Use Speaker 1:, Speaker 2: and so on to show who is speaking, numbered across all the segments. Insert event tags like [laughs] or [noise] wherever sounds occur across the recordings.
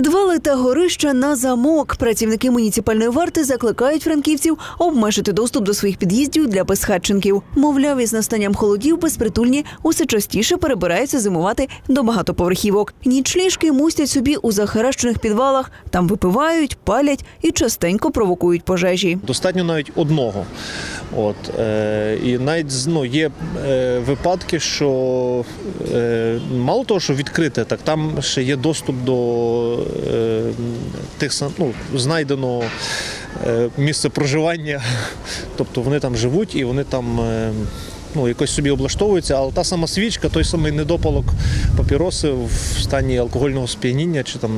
Speaker 1: Підвали та горища на замок. Працівники муніципальної варти закликають франківців обмежити доступ до своїх під'їздів для безхатченків. Мовляв, із настанням холодів безпритульні усе частіше перебираються зимувати до багатоповерхівок. Нічліжки мустять собі у захаращених підвалах. Там випивають, палять і частенько провокують пожежі.
Speaker 2: Достатньо навіть одного. От, е, і навіть ну, є е, випадки, що е, мало того, що відкрите, так там ще є доступ до тих сам- ну, знайдено місце проживання. [laughs] Тобто вони там живуть і вони там. Ну, якось собі облаштовуються, але та сама свічка, той самий недопалок папіроси в стані алкогольного сп'яніння чи там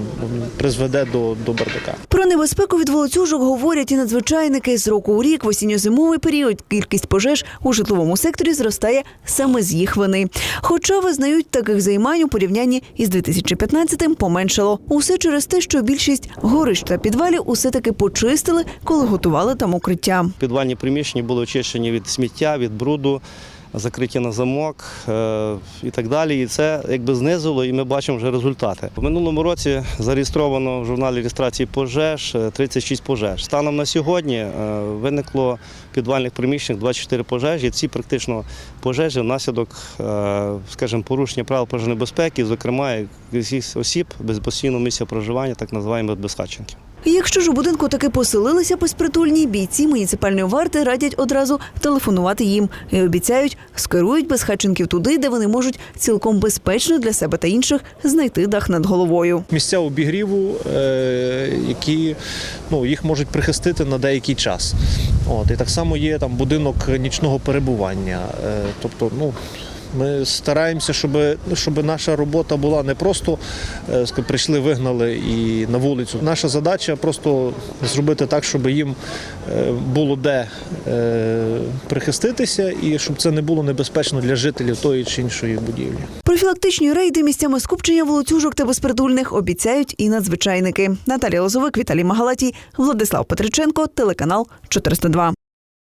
Speaker 2: призведе до, до бардака.
Speaker 1: Про небезпеку від волоцюжок говорять і надзвичайники. З року у рік в осінньо-зимовий період кількість пожеж у житловому секторі зростає саме з їх вини. Хоча визнають таких займань у порівнянні із 2015-м поменшало. Усе через те, що більшість горищ та підвалів усе таки почистили, коли готували там укриття.
Speaker 3: Підвальні приміщення були очищені від сміття, від бруду, закриті на замок е, і так далі. І це якби знизило, і ми бачимо вже результати. В минулому році зареєстровано в журналі реєстрації пожеж е, 36 пожеж. Станом на сьогодні е, виникло підвальних приміщеннях 24 пожежі. Ці практично пожежі внаслідок, е, скажімо, порушення правил пожежної безпеки, зокрема якихось осіб без постійного місця проживання, так називаємо безхатченків.
Speaker 1: Якщо ж у будинку таки поселилися безпритульні, бійці муніципальної варти радять одразу телефонувати їм і обіцяють, скерують безхатченків туди, де вони можуть цілком безпечно для себе та інших знайти дах над головою.
Speaker 2: місця обігріву, е, які ну, їх можуть прихистити на деякий час. От, і так само є там будинок нічного перебування. Е, тобто, ну. Ми стараємося, щоб, щоб наша робота була не просто е, прийшли, вигнали і на вулицю. Наша задача просто зробити так, щоб їм е, було де е, прихиститися і щоб це не було небезпечно для жителів тої чи іншої будівлі.
Speaker 1: Профілактичні рейди місцями скупчення волоцюжок та безпритульних обіцяють і надзвичайники. Наталія Лозовик, Віталій Магалатій, Владислав Петриченко, телеканал 402.